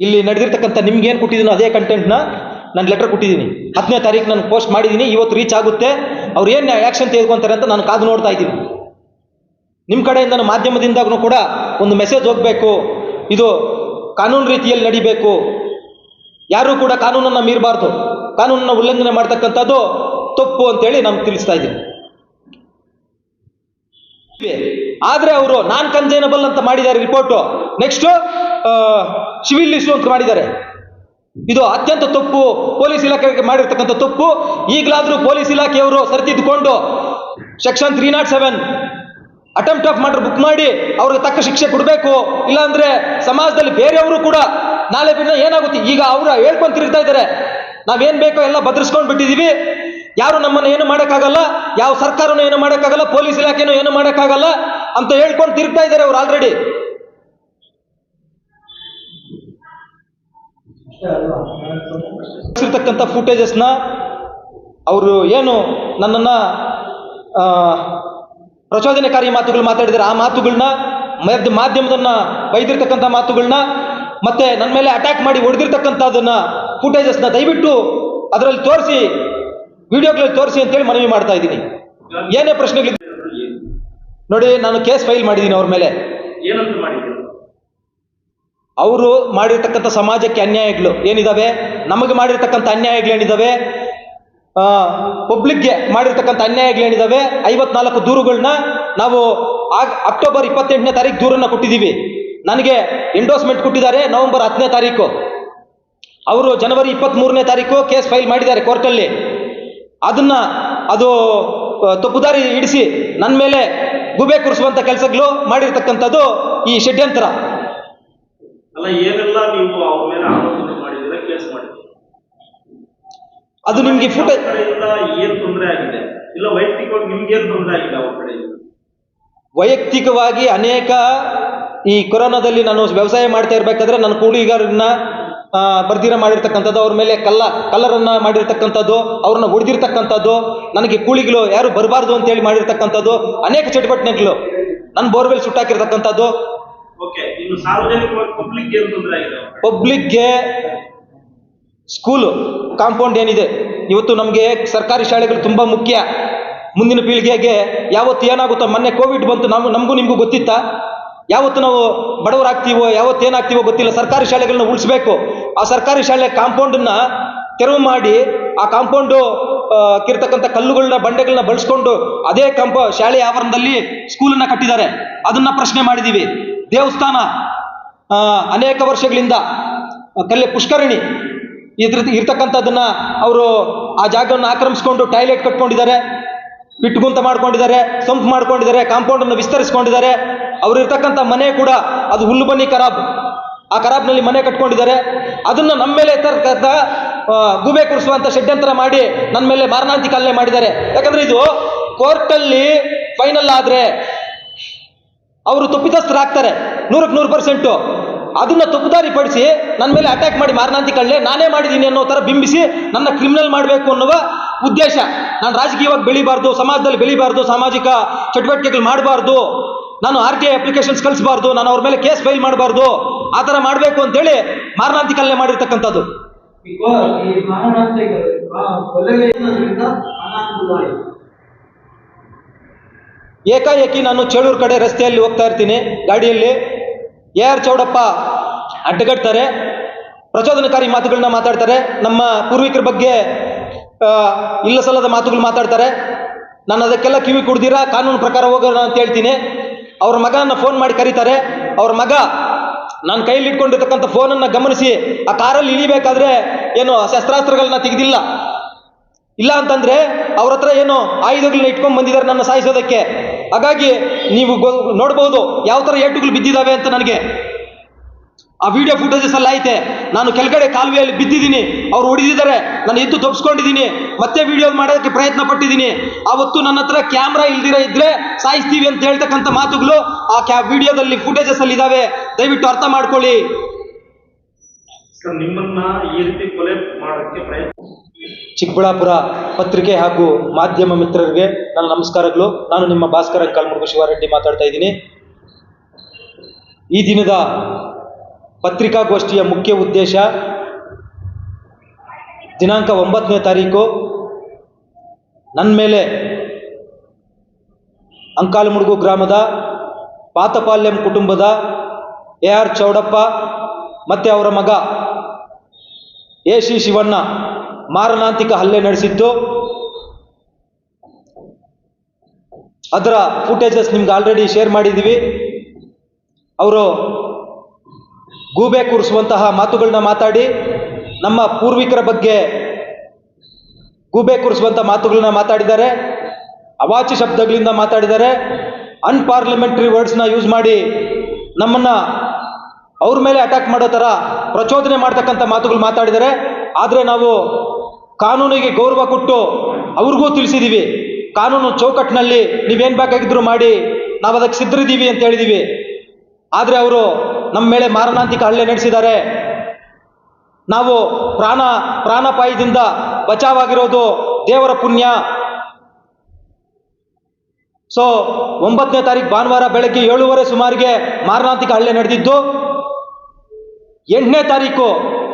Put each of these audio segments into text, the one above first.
ಇಲ್ಲಿ ನಡೆದಿರ್ತಕ್ಕಂಥ ನಿಮ್ಗೆ ಏನು ಕೊಟ್ಟಿದ್ದೀನೋ ಅದೇ ಕಂಟೆಂಟ್ನ ನಾನು ಲೆಟರ್ ಕೊಟ್ಟಿದ್ದೀನಿ ಹತ್ತನೇ ತಾರೀಕು ನಾನು ಪೋಸ್ಟ್ ಮಾಡಿದ್ದೀನಿ ಇವತ್ತು ರೀಚ್ ಆಗುತ್ತೆ. ಅವ್ರು ಏನು ಆ್ಯಕ್ಷನ್ ತೆಗೆದುಕೊಂತಾರೆ ಅಂತ ನಾನು ಕಾದು ನೋಡ್ತಾ ಇದ್ದೀನಿ. ನಿಮ್ಮ ಕಡೆಯಿಂದ ಮಾಧ್ಯಮದಿಂದಾಗೂ ಕೂಡ ಒಂದು ಮೆಸೇಜ್ ಹೋಗಬೇಕು. ಇದು ಕಾನೂನು ರೀತಿಯಲ್ಲಿ ನಡಿಬೇಕು. ಯಾರೂ ಕೂಡ ಕಾನೂನನ್ನು ಮೀರಬಾರ್ದು. ಕಾನೂನನ್ನು ಉಲ್ಲಂಘನೆ ಮಾಡ್ತಕ್ಕಂಥದ್ದು ತಪ್ಪು ಅಂತೇಳಿ ನಾನು ತಿಳಿಸ್ತಾ ಇದ್ದೀನಿ. ಆದ್ರೆ ಅವರು ನಾನ್ ಕನ್ಸೈನಬಲ್ ಅಂತ ಮಾಡಿದ್ದಾರೆ ರಿಪೋರ್ಟು ನೆಕ್ಸ್ಟ್ ಸಿವಿಲ್ ಇಶ್ಯೂ ಅಂತ ಮಾಡಿದ್ದಾರೆ. ಇದು ಅತ್ಯಂತ ತಪ್ಪು. ಪೊಲೀಸ್ ಇಲಾಖೆಗೆ ಮಾಡಿರ್ತಕ್ಕಂಥ ತಪ್ಪು. ಈಗಲಾದ್ರೂ ಪೊಲೀಸ್ ಇಲಾಖೆಯವರು ಸರಿತಿದ್ದುಕೊಂಡು section three nought seven attempt of murder book ಮಾಡಿ ಅವ್ರಿಗೆ ತಕ್ಕ ಶಿಕ್ಷೆ ಕೊಡಬೇಕು. ಇಲ್ಲಾಂದ್ರೆ ಸಮಾಜದಲ್ಲಿ ಬೇರೆಯವರು ಕೂಡ ನಾಳೆ ಬಿನ್ನ ಏನಾಗುತ್ತೆ? ಈಗ ಅವರು ಹೇಳ್ಕೊಂತಿರ್ತಾ ಇದ್ದಾರೆ. ನಾವೇನ್ ಬೇಕೋ ಎಲ್ಲ ಬದಲಿಸ್ಕೊಂಡು ಬಿಟ್ಟಿದೀವಿ ಯಾರು ನಮ್ಮನ್ನು ಏನು ಮಾಡೋಕ್ಕಾಗಲ್ಲ? ಯಾವ ಸರ್ಕಾರನೂ ಏನು ಮಾಡೋಕ್ಕಾಗಲ್ಲ? ಪೊಲೀಸ್ ಇಲಾಖೆನೂ ಏನು ಮಾಡೋಕ್ಕಾಗಲ್ಲ? ಅಂತ ಹೇಳ್ಕೊಂಡು ತಿರುಗ್ತಾ ಇದ್ದಾರೆ ಅವ್ರು ಆಲ್ರೆಡಿ ಇರ್ತಕ್ಕಂಥ ಫುಟೇಜಸ್ನ ಅವರು ಏನು ನನ್ನನ್ನು ಪ್ರಚೋದನೆಕಾರಿ ಮಾತುಗಳು ಮಾತಾಡಿದ್ದಾರೆ. ಆ ಮಾತುಗಳನ್ನ ಮಧ್ಯ ಮಾಧ್ಯಮದನ್ನ ಬೈದಿರ್ತಕ್ಕಂಥ ಮಾತುಗಳನ್ನ ಮತ್ತೆ ನನ್ನ ಮೇಲೆ ಅಟ್ಯಾಕ್ ಮಾಡಿ ಹೊಡೆದಿರ್ತಕ್ಕಂಥದನ್ನು ಫುಟೇಜಸ್ನ ದಯವಿಟ್ಟು ಅದರಲ್ಲಿ ತೋರಿಸಿ. ವಿಡಿಯೋಗಳಲ್ಲಿ ತೋರಿಸಿ ಅಂತೇಳಿ ಮನವಿ ಮಾಡ್ತಾ ಇದ್ದೀನಿ. ಏನೇ ಪ್ರಶ್ನೆಗಳು ನೋಡಿ ನಾನು ಕೇಸ್ ಫೈಲ್ ಮಾಡಿದ್ದೀನಿ ಅವ್ರ ಮೇಲೆ. ಅವರು ಮಾಡಿರ್ತಕ್ಕಂಥ ಸಮಾಜಕ್ಕೆ ಅನ್ಯಾಯಗಳು ಏನಿದಾವೆ? ನಮಗೆ ಮಾಡಿರ್ತಕ್ಕಂಥ ಅನ್ಯಾಯಗಳೇನಿದಾವೆ ಪಬ್ಲಿಕ್ಗೆ ಮಾಡಿರ್ತಕ್ಕಂಥ ಅನ್ಯಾಯಗಳೇನಿದಾವೆ ಐವತ್ನಾಲ್ಕು ದೂರುಗಳನ್ನ ನಾವು ಅಕ್ಟೋಬರ್ ಇಪ್ಪತ್ತೆಂಟನೇ ತಾರೀಕು ದೂರನ್ನ ಕೊಟ್ಟಿದ್ದೀವಿ. ನನಗೆ ಎಂಡೋಸ್ಮೆಂಟ್ ಕೊಟ್ಟಿದ್ದಾರೆ ನವೆಂಬರ್ ಹತ್ತನೇ ತಾರೀಕು. ಅವರು ಜನವರಿ ಇಪ್ಪತ್ತ್ಮೂರನೇ ತಾರೀಕು ಕೇಸ್ ಫೈಲ್ ಮಾಡಿದ್ದಾರೆ ಕೋರ್ಟಲ್ಲಿ ಅದನ್ನ ಅದು ತಪ್ಪುದಾರಿ ಇಡಿಸಿ ನನ್ನ ಮೇಲೆ ಗುಬೆ ಕುರಿಸುವಂಥ ಕೆಲಸಗಳು ಮಾಡಿರ್ತಕ್ಕಂಥದ್ದು ಈ ಷಡ್ಯಂತರ. ಅಲ್ಲ ಏನೆಲ್ಲ ನೀವು ಅವ್ರ ಮೇಲೆ ಆರೋಪನೆ ಮಾಡಿದ್ರೆ ಕೇಸ್ ಮಾಡಿದ್ರೆ ಅದು ನಿಮ್ಗೆ ಫೋಟೋ ಫುಟೇಜ್ ತೊಂದರೆ ಆಗಿದೆ? ಇಲ್ಲ ವೈಯಕ್ತಿಕವಾಗಿ ನಿಮ್ಗೆ ಏನ್ ತೊಂದರೆ ಆಗಿದೆ ಅವ್ರ ಕಡೆಯಿಂದ? ವೈಯಕ್ತಿಕವಾಗಿ ಅನೇಕ ಈ ಕೊರೋನಾದಲ್ಲಿ ನಾನು ವ್ಯವಸಾಯ ಮಾಡ್ತಾ ಇರ್ಬೇಕಾದ್ರೆ ನನ್ನ ಕೂಲಿಗಾರನ್ನ ಆ, ಬರ್ದಿರ ಮಾಡಿರ್ತಕ್ಕಂಥದ್ದು ಅವ್ರ ಮೇಲೆ ಕಲ್ಲ ಕಲ್ಲರನ್ನ ಮಾಡಿರ್ತಕ್ಕಂಥದ್ದು ಅವ್ರನ್ನ ಹೊಡೆದಿರ್ತಕ್ಕಂಥದ್ದು ನನಗೆ ಕೂಳಿಗಳು ಯಾರು ಬರಬಾರ್ದು ಅಂತೇಳಿ ಮಾಡಿರ್ತಕ್ಕಂಥದ್ದು ಅನೇಕ ಚಟುವಟಿಕೆಗಳು. ನನ್ನ ಬೋರ್ವೆಲ್ ಸುಟ್ಟಾಕಿರ್ತಕ್ಕಂಥದ್ದು? ಪಬ್ಲಿಕ್ಗೆ ಸ್ಕೂಲು ಕಾಂಪೌಂಡ್ ಏನಿದೆ? ಇವತ್ತು ನಮಗೆ ಸರ್ಕಾರಿ ಶಾಲೆಗಳು ತುಂಬ ಮುಖ್ಯ. ಮುಂದಿನ ಪೀಳಿಗೆಗೆ ಯಾವತ್ತು ಏನಾಗುತ್ತೋ ಮೊನ್ನೆ ಕೋವಿಡ್ ಬಂತು ನಾವು ನಮಗೂ ನಿಮಗೂ ಗೊತ್ತಿತ್ತಾ? ಯಾವತ್ತು ನಾವು ಬಡವರಾಗ್ತೀವೋ, ಯಾವತ್ತು ಏನಾಗ್ತೀವೋ ಗೊತ್ತಿಲ್ಲ. ಸರ್ಕಾರಿ ಶಾಲೆಗಳನ್ನ ಉಳಿಸ್ಬೇಕು. ಆ ಸರ್ಕಾರಿ ಶಾಲೆ ಕಾಂಪೌಂಡನ್ನ ತೆರವು ಮಾಡಿ, ಆ ಕಾಂಪೌಂಡು ಕಿರ್ತಕ್ಕಂಥ ಕಲ್ಲುಗಳನ್ನ ಬಂಡೆಗಳನ್ನ ಬಳಸ್ಕೊಂಡು ಅದೇ ಕಂಪ ಶಾಲೆಯ ಆವರಣದಲ್ಲಿ ಸ್ಕೂಲನ್ನ ಕಟ್ಟಿದ್ದಾರೆ. ಅದನ್ನ ಪ್ರಶ್ನೆ ಮಾಡಿದ್ದೀವಿ ದೇವಸ್ಥಾನ ಅನೇಕ ವರ್ಷಗಳಿಂದ ಕಲ್ಲೆ ಪುಷ್ಕರಣಿ ಇದ್ರ, ಇರ್ತಕ್ಕಂಥದ್ದನ್ನ ಅವರು ಆ ಜಾಗವನ್ನು ಆಕ್ರಮಿಸ್ಕೊಂಡು ಟಾಯ್ಲೆಟ್ ಕಟ್ಕೊಂಡಿದ್ದಾರೆ. ಬಿಟ್ಟುಗುಂತ ಮಾಡ್ಕೊಂಡಿದ್ದಾರೆ, ಸಂಪ್ ಮಾಡ್ಕೊಂಡಿದ್ದಾರೆ, ಕಾಂಪೌಂಡನ್ನು ವಿಸ್ತರಿಸ್ಕೊಂಡಿದ್ದಾರೆ. ಅವ್ರು ಇರ್ತಕ್ಕಂಥ ಮನೆ ಕೂಡ ಅದು ಹುಲ್ಲು ಬನ್ನಿ ಖರಾಬ್ ಆ ಖರಾಬ್ನಲ್ಲಿ ಮನೆ ಕಟ್ಕೊಂಡಿದ್ದಾರೆ. ಅದನ್ನ ನಮ್ಮ ಮೇಲೆ ತರ್ತಕ್ಕಂಥ ಗೂಬೆ ಕುರಿಸುವಂತ ಷಡ್ಯಂತ್ರ ಮಾಡಿ ನನ್ನ ಮೇಲೆ ಮಾರಣಾಂತಿಕ ಹಲ್ಲೆ ಮಾಡಿದ್ದಾರೆ. ಯಾಕಂದ್ರೆ ಇದು ಕೋರ್ಟಲ್ಲಿ ಫೈನಲ್ ಆದ್ರೆ ಅವರು ತಪ್ಪಿತಸ್ಥರಾಗ್ತಾರೆ. ನೂರಕ್ಕೆ ನೂರು ಪರ್ಸೆಂಟು. ಅದನ್ನ ತಪ್ಪುದಾರಿ ಪಡಿಸಿ ನನ್ನ ಮೇಲೆ ಅಟ್ಯಾಕ್ ಮಾಡಿ ಮಾರಣಾಂತಿಕಲ್ಲೇ ನಾನೇ ಮಾಡಿದ್ದೀನಿ ಅನ್ನೋ ಥರ ಬಿಂಬಿಸಿ ನನ್ನ ಕ್ರಿಮಿನಲ್ ಮಾಡಬೇಕು ಅನ್ನುವ ಉದ್ದೇಶ. ನಾನು ರಾಜಕೀಯವಾಗಿ ಬೆಳಿಬಾರ್ದು, ಸಮಾಜದಲ್ಲಿ ಬೆಳಿಬಾರ್ದು, ಸಾಮಾಜಿಕ ಚಟುವಟಿಕೆಗಳು ಮಾಡಬಾರ್ದು. ನಾನು ಆರ್ ಟಿ ಐ ಅಪ್ಲಿಕೇಶನ್ಸ್ ಕಳಿಸಬಾರ್ದು, ನಾನು ಅವ್ರ ಮೇಲೆ ಕೇಸ್ ಫೈಲ್ ಮಾಡಬಾರ್ದು, ಆ ಥರ ಮಾಡಬೇಕು ಅಂತೇಳಿ ಮಾರಣಾಂತಿಕ ಹಲ್ಲೆ ಮಾಡಿರ್ತಕ್ಕಂಥದ್ದು. ಏಕಾಏಕಿ ನಾನು ಚೇಳೂರು ಕಡೆ ರಸ್ತೆಯಲ್ಲಿ ಹೋಗ್ತಾ ಇರ್ತೀನಿ, ಗಾಡಿಯಲ್ಲಿ. ಎ ಆರ್ ಚೌಡಪ್ಪ ಅಡ್ಡಗಟ್ತಾರೆ, ಪ್ರಚೋದನಕಾರಿ ಮಾತುಗಳನ್ನ ಮಾತಾಡ್ತಾರೆ, ನಮ್ಮ ಪೂರ್ವಿಕರ ಬಗ್ಗೆ ಇಲ್ಲ ಸಲ್ಲದ ಮಾತುಗಳು ಮಾತಾಡ್ತಾರೆ. ನಾನು ಅದಕ್ಕೆಲ್ಲ ಕಿವಿ ಕುಡ್ದಿರಾ, ಕಾನೂನು ಪ್ರಕಾರ ಹೋಗೋಣ ಅಂತ ಹೇಳ್ತೀನಿ. ಅವ್ರ ಮಗನ ಫೋನ್ ಮಾಡಿ ಕರೀತಾರೆ. ಅವ್ರ ಮಗ ನನ್ನ ಕೈಯಲ್ಲಿ ಇಟ್ಕೊಂಡಿರ್ತಕ್ಕಂಥ ಫೋನನ್ನು ಗಮನಿಸಿ, ಆ ಕಾರಲ್ಲಿ ಇಳಿಬೇಕಾದ್ರೆ ಏನು ಶಸ್ತ್ರಾಸ್ತ್ರಗಳನ್ನ ತೆಗೆದಿಲ್ಲ. ಇಲ್ಲ ಅಂತಂದ್ರೆ ಅವ್ರ ಹತ್ರ ಏನು ಆಯುಧಗಳನ್ನ ಇಟ್ಕೊಂಡು ಬಂದಿದ್ದಾರೆ ನನ್ನ ಸಾಯಿಸೋದಕ್ಕೆ. ಹಾಗಾಗಿ ನೀವು ನೋಡಬಹುದು ಯಾವ ಥರ ಏಟುಗಳು ಬಿದ್ದಿದ್ದಾವೆ ಅಂತ ನನಗೆ. ಆ ವಿಡಿಯೋ ಫುಟೇಜಸ್ ಎಲ್ಲ ಐತೆ. ನಾನು ಕೆಳಗಡೆ ಕಾಲುವೆಯಲ್ಲಿ ಬಿದ್ದಿದ್ದೀನಿ. ಅವ್ರು ಹೊಡೆದಿದ್ದಾರೆ. ನಾನು ಎದ್ದು ತಪ್ಪಿಸ್ಕೊಂಡಿದ್ದೀನಿ ಮತ್ತೆ ವಿಡಿಯೋ ಮಾಡೋದಕ್ಕೆ ಪ್ರಯತ್ನ ಪಟ್ಟಿದ್ದೀನಿ. ಆವತ್ತು ನನ್ನ ಹತ್ರ ಕ್ಯಾಮ್ರಾ ಇಲ್ದಿರ ಇದ್ರೆ ಸಾಯಿಸ್ತೀವಿ ಅಂತ ಹೇಳ್ತಕ್ಕಂಥ ಮಾತುಗಳು ಆ ಕ್ಯಾ ವಿಡಿಯೋದಲ್ಲಿ ಫುಟೇಜಸ್ ಅಲ್ಲಿ ಇದಾವೆ. ದಯವಿಟ್ಟು ಅರ್ಥ ಮಾಡ್ಕೊಳ್ಳಿ. ನಿಮ್ಮನ್ನ ಈ ರೀತಿ ಕೊಲೆ ಮಾಡೋಕ್ಕೆ ಪ್ರಯತ್ನ ಚಿಕ್ಕಬಳ್ಳಾಪುರ ಪತ್ರಿಕೆ ಹಾಗೂ ಮಾಧ್ಯಮ ಮಿತ್ರರಿಗೆ ನನ್ನ ನಮಸ್ಕಾರಗಳು. ನಾನು ನಿಮ್ಮ ಭಾಸ್ಕರ ಕಲ್ಮುರುಗು ಶಿವಾರೆಡ್ಡಿ ಮಾತಾಡ್ತಾ ಇದ್ದೀನಿ. ಈ ದಿನದ ಪತ್ರಿಕಾಗೋಷ್ಠಿಯ ಮುಖ್ಯ ಉದ್ದೇಶ ದಿನಾಂಕ ಒಂಬತ್ತನೇ ತಾರೀಕು. ನನ್ನ ಮೇಲೆ ಅಂಕಾಲಮುಡುಗು ಗ್ರಾಮದ ಪಾತಪಾಲ್ಯಂ ಕುಟುಂಬದ ಎ ಆರ್ ಚೌಡಪ್ಪ ಮತ್ತು ಅವರ ಮಗ ಎ ಸಿ ಶಿವಣ್ಣ ಮಾರಣಾಂತಿಕ ಹಲ್ಲೆ ನಡೆಸಿದ್ದು. ಅದರ ಫುಟೇಜಸ್ ನಿಮ್ಗೆ ಆಲ್ರೆಡಿ ಶೇರ್ ಮಾಡಿದ್ದೀವಿ ಅವರು ಗೂಬೆ ಕೂರಿಸುವಂತಹ ಮಾತುಗಳನ್ನ ಮಾತಾಡಿ, ನಮ್ಮ ಪೂರ್ವಿಕರ ಬಗ್ಗೆ ಗೂಬೆ ಕೂರಿಸುವಂಥ ಮಾತುಗಳನ್ನ ಮಾತಾಡಿದ್ದಾರೆ ಅವಾಚಿ ಶಬ್ದಗಳಿಂದ ಮಾತಾಡಿದ್ದಾರೆ ಅನ್ಪಾರ್ಲಿಮೆಂಟ್ರಿ ವರ್ಡ್ಸ್ನ ಯೂಸ್ ಮಾಡಿ ನಮ್ಮನ್ನು ಅವ್ರ ಮೇಲೆ ಅಟ್ಯಾಕ್ ಮಾಡೋ ಥರ ಪ್ರಚೋದನೆ ಮಾಡ್ತಕ್ಕಂಥ ಮಾತುಗಳು ಮಾತಾಡಿದ್ದಾರೆ. ಆದರೆ ನಾವು ಕಾನೂನಿಗೆ ಗೌರವ ಕೊಟ್ಟು ಅವ್ರಿಗೂ ತಿಳಿಸಿದ್ದೀವಿ ಕಾನೂನು ಚೌಕಟ್ಟಿನಲ್ಲಿ ನೀವೇನು ಬೇಕಾಗಿದ್ರು ಮಾಡಿ ನಾವು ಅದಕ್ಕೆ ಸಿದ್ಧರಿದ್ದೀವಿ ಅಂತ ಹೇಳಿದ್ದೀವಿ ಆದರೆ ಅವರು ನಮ್ಮ ಮೇಲೆ ಮಾರಣಾಂತಿಕ ಹಲ್ಲೆ ನಡೆಸಿದ್ದಾರೆ. ನಾವು ಪ್ರಾಣ, ಪ್ರಾಣಪಾಯದಿಂದ ಬಚಾವಾಗಿರೋದು ದೇವರ ಪುಣ್ಯ. ಸೊ ಒಂಬತ್ತನೇ ತಾರೀಕು ಭಾನುವಾರ ಬೆಳಗ್ಗೆ ಏಳುವರೆ ಸುಮಾರಿಗೆ ಮಾರಣಾಂತಿಕ ಹಲ್ಲೆ ನಡೆದಿದ್ದು. ಎಂಟನೇ ತಾರೀಕು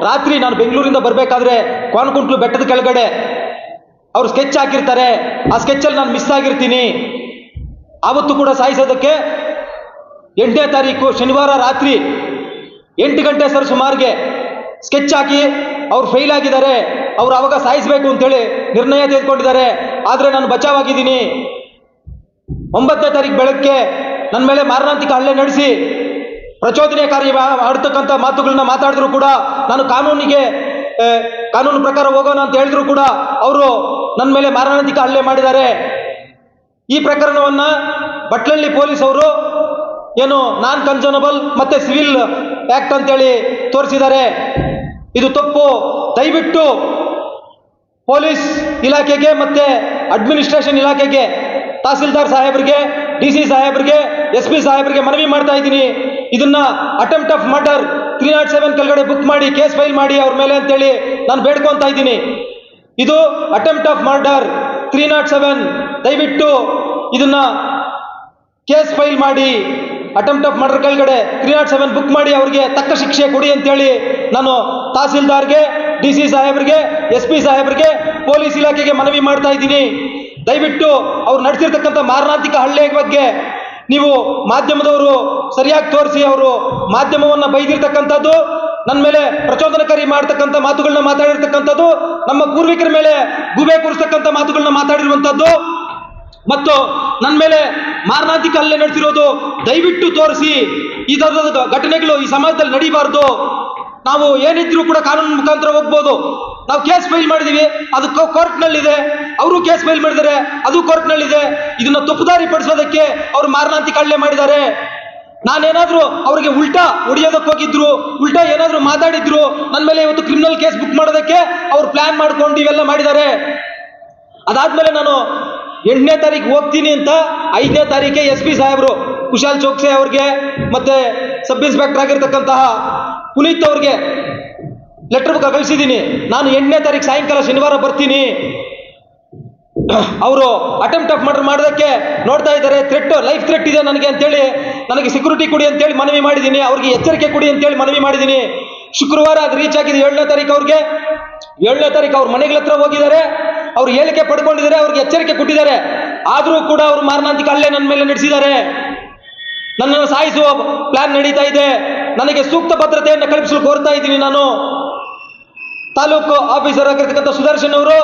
ರಾತ್ರಿ ನಾನು ಬೆಂಗಳೂರಿಂದ ಬರಬೇಕಾದ್ರೆ ಕಾನ್ಕುಂಟ್ಲು ಬೆಟ್ಟದ ಕೆಳಗಡೆ. ಅವರು ಸ್ಕೆಚ್ ಹಾಕಿರ್ತಾರೆ. ಆ ಸ್ಕೆಚ್ಚಲ್ಲಿ ನಾನು ಮಿಸ್ ಆಗಿರ್ತೀನಿ. ಆವತ್ತು ಕೂಡ ಸಾಯಿಸೋದಕ್ಕೆ ಎಂಟನೇ ತಾರೀಕು ಶನಿವಾರ ರಾತ್ರಿ ಎಂಟು ಗಂಟೆ ಸರ್ ಸುಮಾರಿಗೆ ಸ್ಕೆಚ್ ಹಾಕಿ ಅವ್ರು ಫೇಲ್ ಆಗಿದ್ದಾರೆ, ಅವ್ರು ಅವಾಗ ಸಾಯಿಸಬೇಕು ಅಂತೇಳಿ ನಿರ್ಣಯ ತೆಗೆದುಕೊಂಡಿದ್ದಾರೆ. ಆದರೆ ನಾನು ಬಚಾವಾಗಿದ್ದೀನಿ. ಒಂಬತ್ತನೇ ತಾರೀಕು ಬೆಳಗ್ಗೆ ನನ್ನ ಮೇಲೆ ಮಾರಣಾಂತಿಕ ಹಲ್ಲೆ ನಡೆಸಿ ಪ್ರಚೋದನೆಕಾರಿ ಮಾಡ್ತಕ್ಕಂಥ ಮಾತುಗಳನ್ನ ಮಾತಾಡಿದ್ರು ಕೂಡ ನಾನು ಕಾನೂನಿಗೆ ಕಾನೂನು ಪ್ರಕಾರ ಹೋಗೋಣ ಅಂತ ಹೇಳಿದ್ರು ಕೂಡ ಅವರು ನನ್ನ ಮೇಲೆ ಮಾರಣಾಂತಿಕ ಹಲ್ಲೆ ಮಾಡಿದ್ದಾರೆ. ಈ ಪ್ರಕರಣವನ್ನು ಬಟ್ಲಳ್ಳಿ ಪೊಲೀಸ್ ಅವರು ಏನು ನಾನ್ ಕನ್ಸನಬಲ್ ಮತ್ತೆ ಸಿವಿಲ್ ಆಕ್ಟ್ ಅಂತೇಳಿ ತೋರಿಸಿದ್ದಾರೆ. ಇದು ತಪ್ಪು. ದಯವಿಟ್ಟು ಪೊಲೀಸ್ ಇಲಾಖೆಗೆ ಮತ್ತೆ ಅಡ್ಮಿನಿಸ್ಟ್ರೇಷನ್ ಇಲಾಖೆಗೆ ತಹಸೀಲ್ದಾರ್ ಸಾಹೇಬ್ರಿಗೆ, ಡಿ ಸಿ ಸಾಹೇಬ್ರಿಗೆ, ಎಸ್ ಪಿ ಸಾಹೇಬ್ರಿಗೆ ಮನವಿ ಮಾಡ್ತಾ ಇದ್ದೀನಿ. ಇದನ್ನ attempt of murder three nought seven ಕೆಳಗಡೆ ಬುಕ್ ಮಾಡಿ ಕೇಸ್ ಫೈಲ್ ಮಾಡಿ ಅವ್ರ ಮೇಲೆ ಅಂತೇಳಿ ನಾನು ಬೇಡ್ಕೊತಾ ಇದ್ದೀನಿ. ಇದು attempt of murder three nought seven ದಯವಿಟ್ಟು ಇದನ್ನ ಕೇಸ್ ಫೈಲ್ ಮಾಡಿ ಅಟೆಂಪ್ಟ್ ಆಫ್ ಮರ್ಡರ್ ಕೆಳಗಡೆ ತ್ರೀ ನಾಟ್ ಸೆವೆನ್ ಬುಕ್ ಮಾಡಿ ಅವರಿಗೆ ತಕ್ಕ ಶಿಕ್ಷೆ ಕೊಡಿ ಅಂತೇಳಿ ನಾನು ತಹಸೀಲ್ದಾರ್ಗೆ ಡಿ ಸಿ ಸಾಹೇಬ್ರಿಗೆ ಎಸ್ ಪಿ ಸಾಹೇಬ್ರಿಗೆ, ಪೊಲೀಸ್ ಇಲಾಖೆಗೆ ಮನವಿ ಮಾಡ್ತಾ ಇದ್ದೀನಿ. ದಯವಿಟ್ಟು ಅವ್ರು ನಡೆಸಿರ್ತಕ್ಕಂಥ ಮಾರಣಾಂತಿಕ ಹಳ್ಳಿಯ ಬಗ್ಗೆ ನೀವು ಮಾಧ್ಯಮದವರು ಸರಿಯಾಗಿ ತೋರಿಸಿ ಅವರು ಮಾಧ್ಯಮವನ್ನು ಬೈದಿರ್ತಕ್ಕಂಥದ್ದು ನನ್ನ ಮೇಲೆ ಪ್ರಚೋದನಕಾರಿ ಮಾಡ್ತಕ್ಕಂಥ ಮಾತುಗಳನ್ನ ಮಾತಾಡಿರ್ತಕ್ಕಂಥದ್ದು, ನಮ್ಮ ಪೂರ್ವಿಕರ ಮೇಲೆ ಗುಬೆ ಕೂರಿಸ್ತಕ್ಕಂಥ ಮಾತುಗಳನ್ನ ಮಾತಾಡಿರುವಂಥದ್ದು ಮತ್ತು ನನ್ನ ಮೇಲೆ ಮಾರಣಾಂತಿಕ ಹಲ್ಲೆ ನಡೆಸಿರೋದು ದಯವಿಟ್ಟು ತೋರಿಸಿ. ಥರದ ಘಟನೆಗಳು ಈ ಸಮಾಜದಲ್ಲಿ ನಡೀಬಾರ್ದು. ನಾವು ಏನಿದ್ರು ಕೂಡ ಕಾನೂನು ಮುಖಾಂತರ ಹೋಗ್ಬೋದು. ನಾವು ಕೇಸ್ ಫೈಲ್ ಮಾಡಿದೀವಿ. ಅದು ಕೋರ್ಟ್ನಲ್ಲಿದೆ. ಅವರು ಕೇಸ್ ಫೈಲ್ ಮಾಡಿದ್ದಾರೆ. ಅದು ಕೋರ್ಟ್ನಲ್ಲಿದೆ. ಇದನ್ನ ತಪ್ಪುದಾರಿ ಪಡಿಸೋದಕ್ಕೆ ಅವರು ಮಾರಣಾಂತಿಕ ಹಲ್ಲೆ ಮಾಡಿದ್ದಾರೆ. ನಾನೇನಾದರೂ ಅವ್ರಿಗೆ ಉಲ್ಟಾ ಹೊಡಿಯೋದಕ್ಕೆ ಹೋಗಿದ್ರು, ಉಲ್ಟಾ ಏನಾದರೂ ಮಾತಾಡಿದ್ರು, ನನ್ನ ಮೇಲೆ ಇವತ್ತು ಕ್ರಿಮಿನಲ್ ಕೇಸ್ ಬುಕ್ ಮಾಡೋದಕ್ಕೆ ಅವ್ರು ಪ್ಲಾನ್ ಮಾಡ್ಕೊಂಡು ಇವೆಲ್ಲ ಮಾಡಿದ್ದಾರೆ. ಅದಾದ್ಮೇಲೆ ನಾನು ಎಂಟನೇ ತಾರೀಕು ಹೋಗ್ತೀನಿ ಅಂತ ಐದನೇ ತಾರೀಕೆ ಎಸ್ ಪಿ ಸಾಹೇಬರು ಕುಶಾಲ್ ಚೋಕ್ಸೆ ಅವ್ರಿಗೆ ಮತ್ತೆ ಸಬ್ ಇನ್ಸ್ಪೆಕ್ಟರ್ ಆಗಿರ್ತಕ್ಕಂತಹ ಪುನೀತ್ ಅವ್ರಿಗೆ ಲೆಟರ್ ಕಳಿಸಿದ್ದೀನಿ. ನಾನು ಎಂಟನೇ ತಾರೀಕು ಸಾಯಂಕಾಲ ಶನಿವಾರ ಬರ್ತೀನಿ. ಅವರು ಅಟೆಂಪ್ಟ್ ಆಫ್ ಮರ್ಡರ್ ಮಾಡೋದಕ್ಕೆ ನೋಡ್ತಾ ಇದ್ದಾರೆ. ಥ್ರೆಟ್ ಲೈಫ್ ಥ್ರೆಟ್ ಇದೆ ನನಗೆ ಅಂತೇಳಿ. ನನಗೆ ಸೆಕ್ಯೂರಿಟಿ ಕೊಡಿ ಅಂತೇಳಿ ಮನವಿ ಮಾಡಿದ್ದೀನಿ. ಅವ್ರಿಗೆ ಎಚ್ಚರಿಕೆ ಕೊಡಿ ಅಂತೇಳಿ ಮನವಿ ಮಾಡಿದ್ದೀನಿ. ಶುಕ್ರವಾರ ಅದು ರೀಚ್ ಆಗಿದೆ. ಏಳನೇ ತಾರೀಕು ಅವ್ರಿಗೆ. ಏಳನೇ ತಾರೀಕು ಅವ್ರ ಮನೆಗಳ ಹತ್ರ ಹೋಗಿದ್ದಾರೆ. ಅವ್ರು ಹೇಳಿಕೆ ಪಡ್ಕೊಂಡಿದ್ದಾರೆ, ಅವ್ರಿಗೆ ಎಚ್ಚರಿಕೆ ಕೊಟ್ಟಿದ್ದಾರೆ. ಆದರೂ ಕೂಡ ಅವರು ಮಾರಣಾಂತಿಕ ಹಲ್ಲೆ ನನ್ನ ಮೇಲೆ ನಡೆಸಿದ್ದಾರೆ. ನನ್ನನ್ನು ಸಾಯಿಸುವ ಪ್ಲಾನ್ ನಡೀತಾ ಇದೆ. ನನಗೆ ಸೂಕ್ತ ಭದ್ರತೆಯನ್ನು ಕಲ್ಪಿಸಲು ಕೋರ್ತಾ ಇದ್ದೀನಿ ನಾನು. ತಾಲೂಕು ಆಫೀಸರ್ ಆಗಿರ್ತಕ್ಕಂಥ ಸುದರ್ಶನ್ ಅವರು,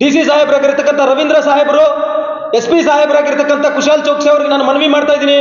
ಡಿ ಸಿ ಸಾಹೇಬ್ರಾಗಿರ್ತಕ್ಕಂಥ ರವೀಂದ್ರ ಸಾಹೇಬರು, ಎಸ್ ಪಿ ಸಾಹೇಬ್ರಾಗಿರ್ತಕ್ಕಂಥ ಕುಶಾಲ್ ಚೌಕ್ಸಿ ಅವ್ರಿಗೆ ನಾನು ಮನವಿ ಮಾಡ್ತಾ ಇದ್ದೀನಿ.